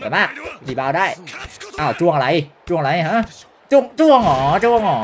แต่มากรีบาวได้ อ้าวจ้วงอะไรจ้วงอะไรฮะจ้วงจ้วงหรอจ้วงหรอ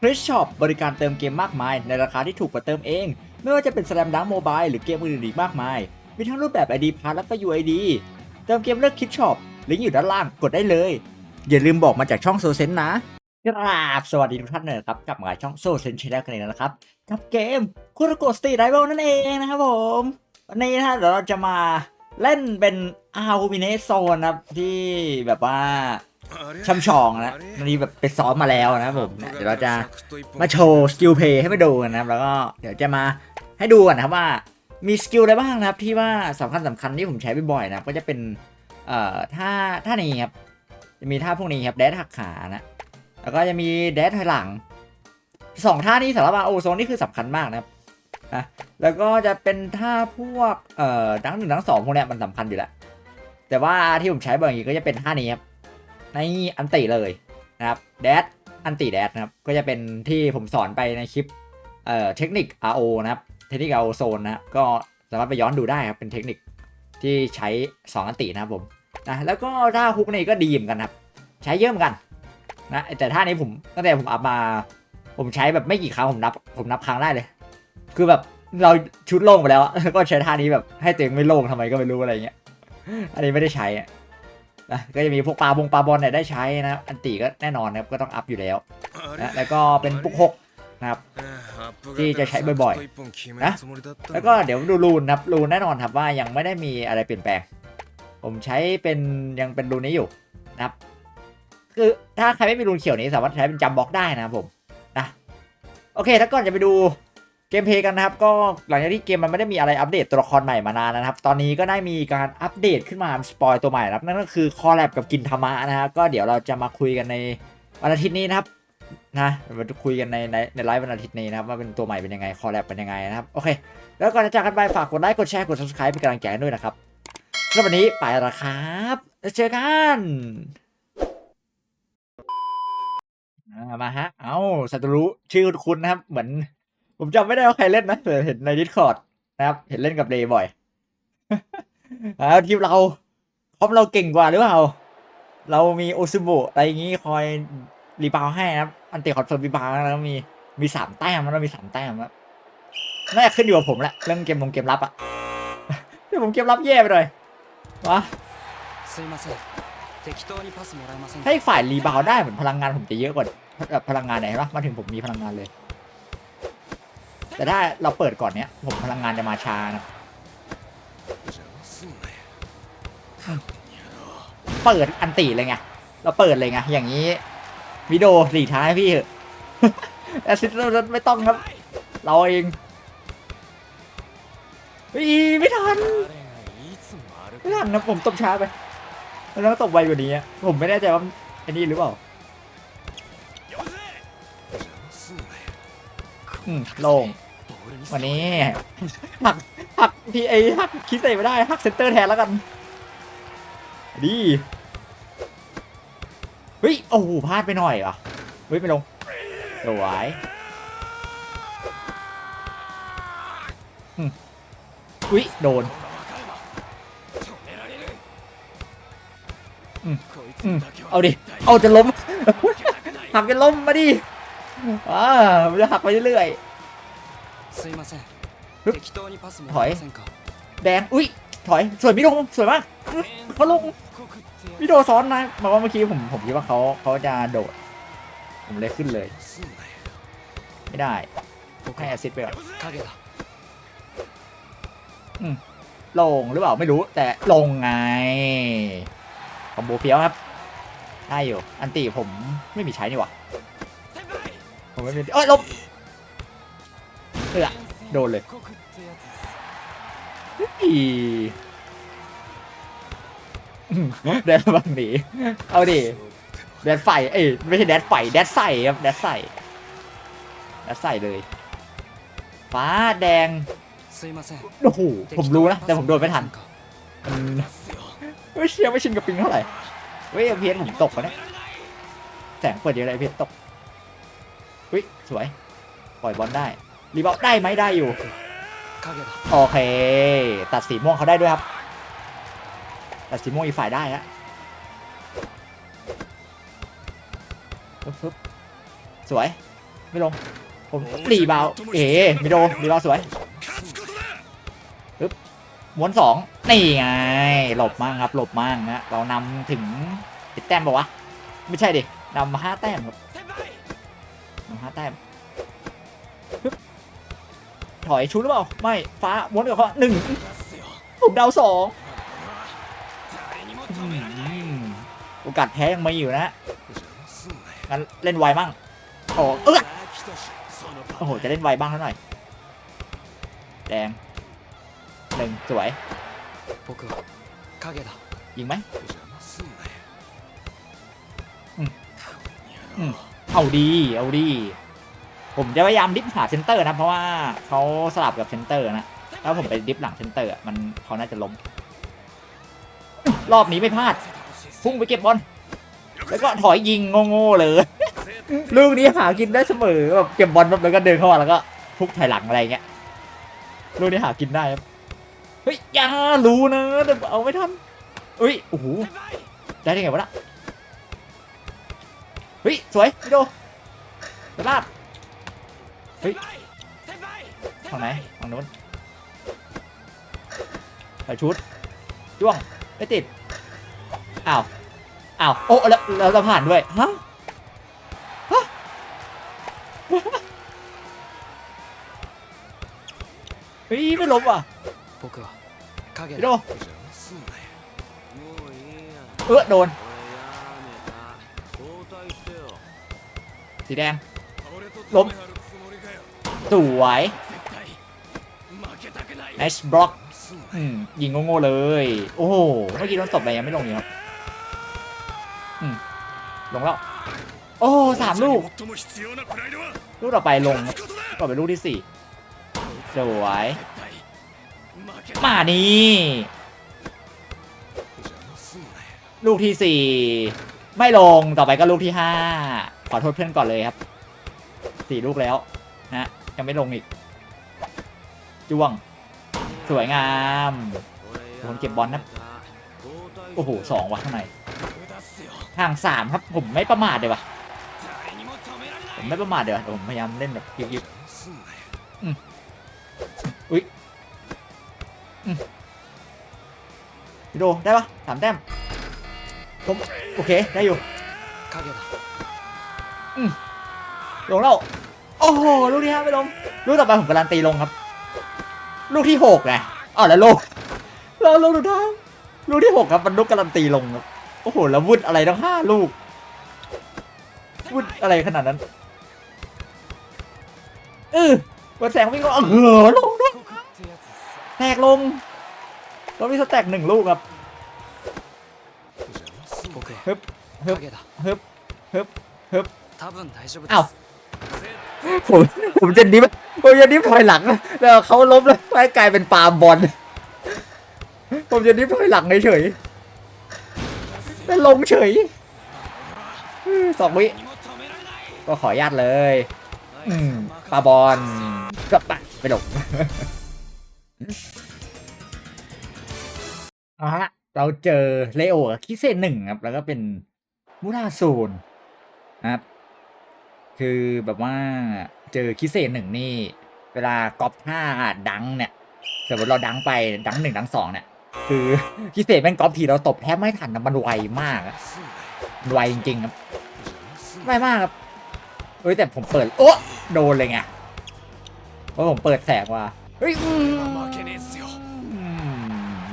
คริสช็อปบริการเติมเกมมากมาย ในราคาที่ถูกกว่าเติมเอง ไม่ว่าจะเป็น Slam Dunk Mobile หรือเกมอื่นๆอีกมากมาย มีทั้งรูปแบบ ID Pass และก็ UID เติมเกมเลือกคิดช็อปลิงก์อยู่ด้านล่างกดได้เลย อย่าลืมบอกมาจากช่องโซเซนนะกราบสวัสดีทุกท่านเลยนะครับกลับมาช่องโซเซนชแนลกันอีกแล้วนะครับ กับเกมคุโรโกสตีไรเวลนั่นเองนะครับผมวันนี้นะเดี๋ยวเราจะมาเล่นเป็น อาร์ m มิเนโซนนะครับที่แบบว่าช่ำชองนะวันนี้แบบไปซ้อมมาแล้วนะครับผมเนี่ยเดี๋ยวเราจะมาโชว์สกิลเพย์ให้ไปดูกันนะครับแล้วก็เดี๋ยวจะมาให้ดูกันนะครับว่ามีสกิลอะไรบ้างนะครับที่ว่าสำคัญสำคัญที่ผมใช้บ่อยๆนะครับก็จะเป็นเอ่อท่าท่านี้ครับจะมีท่าพวกนี้ครับแดดหักขานะแล้วก็จะมีแดดถอยหลังสองท่านี้สำหรับโอโซนนี่คือสำคัญมากนะครับนะแล้วก็จะเป็นท่าพวกเอ่อดังหนึ่งดังสองพวกเนี้ยมันสำคัญอยู่แล้ว แต่ว่าที่ผมใช้บ่อยอย่างนี้ก็จะเป็นท่านี้ครับในอันติเลยนะครับแดดอันติแดดนะครับก็จะเป็นที่ผมสอนไปในคลิปเอ่อเทคนิค RO นะครับเทคนิค RO โซนนะครับก็สามารถไปย้อนดูได้ครับเป็นเทคนิคที่ใช้2อันตินะครับผมนะแล้วก็ท่าฮุกนี่ก็ดีเหมือนกันครับ ใช้เยอะเหมือนกันนะแต่ท่านี้ผมตั้งแต่ผมอัพมา ผมใช้แบบไม่กี่ครั้งผมนับผมนับครั้งได้เลย คือแบบเราชุดโล่งไปแล้วก็ใช้ท่านี้แบบให้ตัวเองไม่โล่งทำไมก็ไม่รู้อะไรเงี้ย อันนี้ไม่ได้ใช้อะนะก็จะมีพวกปลาบงปลาบอลเนี่ยได้ใช้นะครับอันติก็แน่นอนนะครับก็ต้องอัพอยู่แล้วนะแล้วก็เป็นปุ๊กฮกนะครับที่จะใช้บ่อยๆนะแล้วก็เดี๋ยวดูรูนนะครับรูนแน่นอนครับว่ายังไม่ได้มีอะไรเปลี่ยนแปลง ผมใช้เป็นยังเป็นรูนนี้อยู่นะครับ คือถ้าใครไม่มีรูนเขียวนี้สามารถใช้เป็นจัมบ็อกได้นะครับผมนะโอเคถ้าก่อนจะไปดู เกมเพย์กันนะครับก็หลังจากที่เกมมันไม่ได้มีอะไรอัปเดตตัวละครใหม่มานานนะครับ ตอนนี้ก็ได้มีการอัปเดตขึ้นมาสปอยตัวใหม่นะครับนั่นก็คือคอแลบกับกินธรรมะนะครับก็เดี๋ยวเราจะมาคุยกันในวันอาทิตย์นี้นะครับนะเราคุยกันในในในไลฟ์วันอาทิตย์นี้นะครับว่าเป็นตัวใหม่เป็นยังไงคอแลบเป็นยังไงนะครับโอเค แล้วก่อนจะจากกันไปฝากกดไลค์กดแชร์กด subscribe เป็นกำลังใจด้วยนะครับสำหรับวันนี้ไปล้วครับแล้วเจอกันมาฮะ เอาสัตว์รู้ชื่อคุณนะครับเหมือน ผมจำไม่ได้ว่าใครเล่นนะแต่เห็นในดิทคอร์ดนะครับ เห็นเล่นกับเดย์บ่อยแล้วทีมเราคอมเราเก่งกว่าหรือเปล่า เรามีโอซูบุอะไรอย่างนี้คอยรีบาวให้นะครับ อันติคอนเฟิร์มรีบาวแล้วมีมีสามแต้มแล้วมีสามแต้มแล้วน่าจะขึ้นอยู่กับผมแหละเรื่องเกมลงเกมลับอะเดี๋ผมเกมลับแย่ไปเลยวะถ้ฝ่ายรีบาวได้เหมือนพลังงานผมจะเยอะกว่าพลังงานไหนวะมาถึงผมมีพลังงานเลย แต่ถ้าเราเปิดก่อนเนี้ย ผมพลังงานจะมาช้านะ เปิดอันตีเลยไง เราเปิดเลยไง อย่างนี้วิดีโอหลีท้ายพี่แอสซิสต์ไม่ต้องครับ เราเองอีไม่ทัน ไม่ทันนะผมตบช้าไปมันต้องตบไวกว่านี้ ผมไม่แน่ใจว่าไอ้นี่หรือเปล่าอืมโล่ง วันนี้หักหักพีไอหักคิดเซไม่ได้หักเซนเตอร์แทนแล้วกันดีเฮ้ยโอ้โหพลาดไปหน่อยว่ะเฮ้ยไม่ลงสวยอุ้ยโดนอืมเอาดิ เอาจะล้มหักจะล้มมาดิอ่าจะหักไปเรื่อย すいませんふっ適当にパスもはいらえませんか ๆ แดง อุ้ย ถอย สวยมิโดสวยมากอื้อเขาลงมิโดซ้อนนะมาว่าเมื่อกี้ผมผมคิดว่าเขาเขาจะโดด ผมเลยขึ้นเลย ไม่ได้ให้แอสซิสต์ไปก่อน 影だ ลงหรือเปล่าไม่รู้ แต่ลงไงคอมโบเฟี้ยวครับ ได้อยู่ อันตีผมไม่มีใช้นี่หว่าผมไม่มีเอ้ยลบ เออโดนเลยอีแดดบันหนีเอาดิแดดไฟเอ้ยไม่ใช่แดดไฟแดดใส่ครับแดดใส่แดดใส่เลย ฟ้าแดงโอ้โหผมรู้นะ แต่ผมโดนไม่ทันไม่เชียร์ไม่ชินกับปิงเท่าไหร่เฮ้ยเพี้ยนผมตกแล้นี่แสงเปิดยังไงเพี้ยนตกวิสวย ปล่อยบอลได้ รีบอลได้ไหมได้อยู่影だโอเค ตัดสีม่วงเขาได้ด้วยครับแต่สีม่วงอีกฝ่ายได้ฮะฟึบฟึบสวย ไม่ลง ผมรีบาวด์เอ๋ไม่โดนรีบาวด์สวยม้วนสองนี่ไง หลบมั่งครับ หลบมั่งนะ เรานำถึงติดแต้มปะวะ ไม่ใช่ดินำมาห้าแต้มครับนำห้าแต้มปึ๊บ ถอยชุนหรือเปล่า ไม่ ฟ้าม้วนกับเขาหนึ่งผมเดาวสองโอกาสแพ้ยังไม่อยู่นะงั้นเล่นไวบ้างโอ้เออโอ้โห จะเล่นไวบ้างเท่าไหร่แดงหนึ่งสวย ยิงไหมเอาดี เอาดี ผมจะพยายามดิฟหาเซนเตอร์นะเพราะว่าเขาสลับกับเซนเตอร์นะถ้าผมไปดิฟหลังเซนเตอร์อะมันเขาน่าจะล้มรอบนี้ไม่พลาดพุ่งไปเก็บบอลแล้วก็ถอยยิงโง่ๆเลยลูกนี้หากินได้เสมอแบบเก็บบอลแบบแล้วก็เดินเข้ามาแล้วก็พุกถอยหลังอะไรเงี้ยลูกนี้หากินได้ครับเฮ้ยอย่ารู้นะแต่เอาไม่ทันเฮ้ยโอ้โหได้ได้ไงวะน่ะเฮ้ยสวยพี่โดไปลาบ เฮ้ยฝั่งไหนฝั่งนู้นไปชุดจ้วงไม่ติด อ้าว อ้าว โอ้ แล้วแล้วเราผ่านด้วย ฮะ ฮะ เฮ้ย ไม่ล้มว่ะ 僕は影 พี่โด だ เออโดน สีแดง ล้ม สวย nice block อืมยิงโง่ๆเลย โอ้โหเมื่อกี้โดนตบไปยังไม่ลงอยู่ครับลงแล้ว โอ้สามลูก ลูกต่อไปลงต่อไปลูกที่สี่สวยมานี่ลูกที่สี่ไม่ลงต่อไปก็ลูกที่ห้าขอโทษเพื่อนก่อนเลยครับสี่ลูกแล้วนะ ยังไม่ลงอีกจ้วง สวยงามผมเก็บบอลนะโอ้โหสองวะข้างในทางสามครับผมไม่ประมาทเลยวะผมไม่ประมาทเลยวะผมพยายามเล่นแบบยิบๆอุ้ยพี่โดได้ปะสามแต้มผมโอเคได้อยู่ลงแล้ว โอ้โห ลูกที่ห้าไปลง ลูกต่อไปผมการันตีลงครับ ลูกที่หกไงอ๋อแล้วลูกล้วลูกดูท้ายลูกที่หกครับบรรลุการันตีลงครับ โอ้โห แล้ววุดอะไรทั้งห้าลูก วุดอะไรขนาดนั้น เออวันแสงวิ่งก็เออลงด้วยแตกลงเรามีสแต็กหนึ่งลูกครับฮึบฮึบฮึบฮึบฮึบอ้าว ผมผมจะดิฟผมจะดิฟถอยหลังนะแล้วเขาล้มแล้วกลายเป็นปาล์มบอล ผมจะดิฟถอยหลังเฉยแล้วลงเฉยสองวิ ก็ขออนุญาตเลยปาบอลกลับไปไปลงเอาฮะเราเจอเลโอกับคิเซนหนึ่งครับ แล้วก็เป็นมูราโซนนะครับ คือแบบว่าเจอคิเซหนึ่งนี่ เวลาก๊อปท่าดังเนี่ยสมมติเราดังไปดังหนึ่งดังสองเนี่ย คือคิเซแม่งก๊อปทีเราตบแทบไม่ทันมันไวมากไวจริงๆครับไวมากครับเฮ้ยแต่ผมเปิดโอ้โดนเลยไงเพราะผมเปิดแสงว่ะเฮ้ย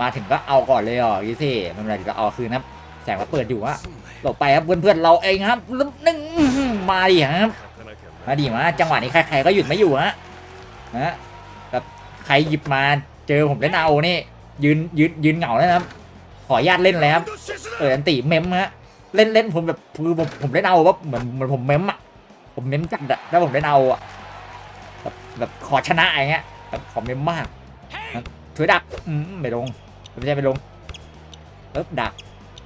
มาถึงก็เอาก่อนเลยอ่อคิเซมันอะไรก็เอาคืนนะแสงว่าเปิดอยู่อะหลบไปครับเพื่อนๆเราเองครับหนึ่ง มาดิครับมาดิมาจังหวะนี้ใครๆก็หยุดไม่อยู่ฮะนะแบบใครหยิบมาเจอผมเล่นเอานี่ยืนยืนยืนเหงาเลยนะครับ ขอญาตเล่นเลยครับเอออันติเมมฮะเล่นเล่นผมแบบคือผมผมเล่นเอาว่าเหมือนเหมือนผมเมมอะผมเมมจัดอะแล้วผมเล่นเอาอะแบบแบบขอชนะอย่างเงี้ยแบบขอเมมมากถือดักอืมไม่ลงไม่ใช่ไม่ลงเอ๊บดัก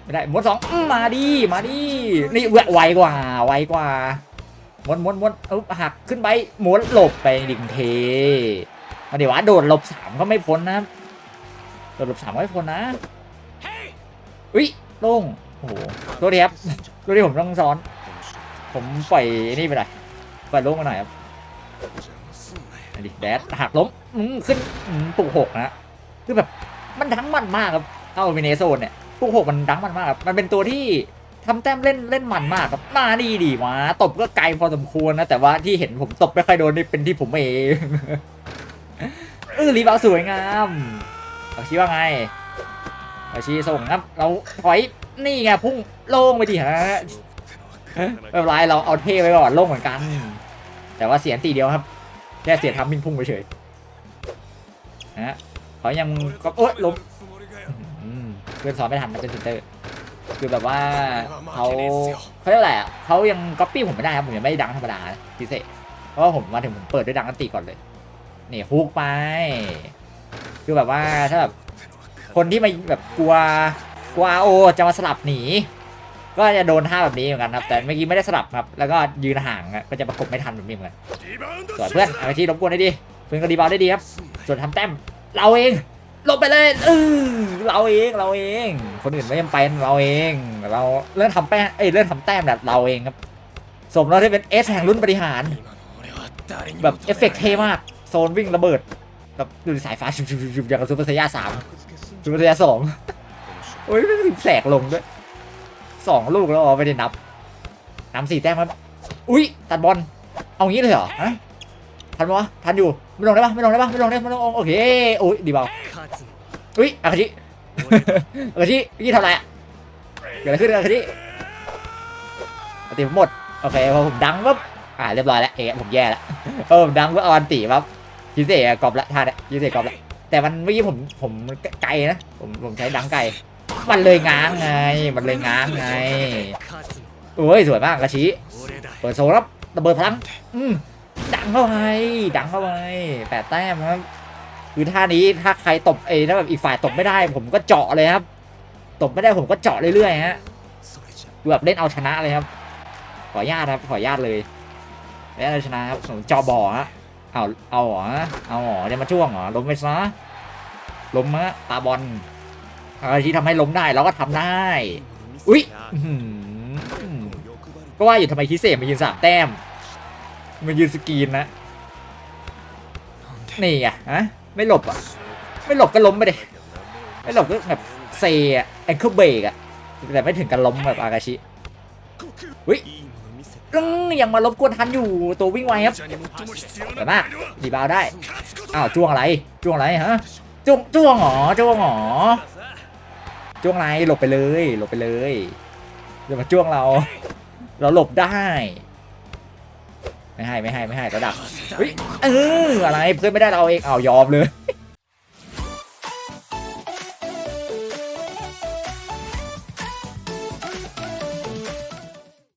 ไม่ได้ม้วนสองมาดิมาดินี่ไวกว่าไวกว่าม้วนม้วนม้วนเอ้าหักขึ้นไปม้วนหลบไปดิ่งเทมาเดียวว่าโดดหลบสามก็ไม่พ้นนะโดดหลบสามไม่พ้นนะอุ้ยลงโอ้โหตัวทีครับตัวที่ผมต้องซ้อน ผมปล่อยนี่ไปหน่อยปล่อยลงมาหน่อยครับอันนี้แดดหักล้มอืมขึ้นอืมปลุกหกนะคือแบบมันดังมันมากครับเอาวินเนโซนเนี่ย ลุกหกมันดังมันมากครับมันเป็นตัวที่ทำแต้มเล่นเล่นมันมากครับมาดีดีมาตบก็ไกลพอสมควรนะ แต่ว่าที่เห็นผมตบไม่ค่อยโดนนี่เป็นที่ผมเองเออรีบาสวยงามเอาชี้ว่าไงเอาชี้ส่งครับ เราถอยนี่ไงพุ่งโล่งไปดิฮะไม่เป็นไรเราเอาเท่ไว้ก่อนโล่งเหมือนกัน แต่ว่าเสียงตีเดียวครับแค่เสียทำมิ่งพุ่งไปเฉยฮะเขายังก็โอ๊ยล้ม เพื่อนสอนไม่ทันนะเป็นเซนเตอร์คือแบบว่าเขาเขาเรียกอะไรอะเขายังก๊อปปี้ผมไม่ได้ครับผมยังไม่ดังธรรมดาพิเศษเพราะว่าผมมาถึงผมเปิดด้วยดังอันติก่อนเลยนี่ฮุกไป คือแบบว่าถ้าแบบคนที่มาแบบกลัวกลัวโอจะมาสลับหนีก็จะโดนท่าแบบนี้เหมือนกันครับ แต่เมื่อกี้ไม่ได้สลับครับ แล้วก็ยืนห่างก็จะประกบไม่ทันแบบนี้เหมือนกันส่วนเพื่อนเอาไปที่รบกวนได้ดีเพื่อนก็รีบาวได้ดีครับ ส่วนทำแต้มเราเอง ลงไปเลยเออเราเองเราเอง คนอื่นไม่จำเป็นเราเอง เราเริ่มทำแป้งเอ้ยเริ่มทำแต้มแบบเราเองครับสมเราที่เป็นเอสแห่งรุ่นบริหารแบบเอฟเฟกต์เท่มากโซนวิ่งระเบิดแบบดูสายฟ้าชุบๆอย่างกับซูเปอร์ไซย่าสามซูเปอร์ไซย่าสองโอ้ยไม่ถึงแสกลงด้วยสองลูกแล้วอ๋อไม่ได้นับนำสี่แต้มครับอุ้ยตัดบอลเอางี้เลยเหรอฮะทันปะทันอยู่ไม่ลงได้ปะไม่ลงได้ปะไม่ลงได้ไม่ลงโอเคโอ้ยดีเบา อุ้ยอาคาชิอาคาชิพี่ทำอะไรอะเกิดอะไรขึ้นอาคาชิอติหมดโอเคพอผมดังปุ๊บอ่าเรียบร้อยแล้วเอะผมแย่ละวเออผมดังปุ๊บอาอันตีปั๊บยิเซ่กรอบละท่านี่ยยิเซ่กรอบละแต่มันเมื่อกี้ผมผมไกลนะผมผมใช้ดังไกลมันเลยง้างไง มันเลยง้างไงโอ้ยสวยมากกระชี้เปิดโซลับระเบิดพลังอืมดังเข้าไปดังเข้าไปแปดแต้มครับ คือท่านี้ถ้าใครตบเอ้ถ้แบบอีกฝ่ายตบไม่ได้ ผมก็เจาะเลยครับ ตบไม่ได้ผมก็เจาะเรื่อยๆฮะแบบเล่นเอาชนะเลยครับ ขอญาตครับขอญาตเลยเล่นเอาชนะครับสมจอบ่อฮะเอาเอาอ๋อเอาอ๋อจะมาช่วงอ๋อล้มไปซะล้มฮะตาบอลอะไรที่ทำให้ล้มได้เราก็ทำได้ อุ้ยก็ว่าอยู่ทำไมคิเซ่มายืนสามแต้มมายืนสกรีนนะ นี่ไะฮะ ไม่หลบอะ ไม่หลบก็ล้มไปดิไม่หลบก็แบบเซอะแองเคิลเบรกอะ แต่ไม่ถึงกับล้มแบบอากาชิอุ๊ยยังมาลบกวนทันอยู่ตัววิ่งไวครับแต่มากดีบาวได้ อ้าวจ้วงอะไรจ้วงอะไรฮะจ้วงจ้วงหรอจ้วงหรอจ้วงอะไรหลบไปเลย หลบไปเลยอย่ามาจ้วงเรา เราหลบได้ ไม่ให้ไม่ให้ไม่ให้ระดับเฮ้ยเอออะไรเพื่อนไม่ได้เราเองเอายอมเลย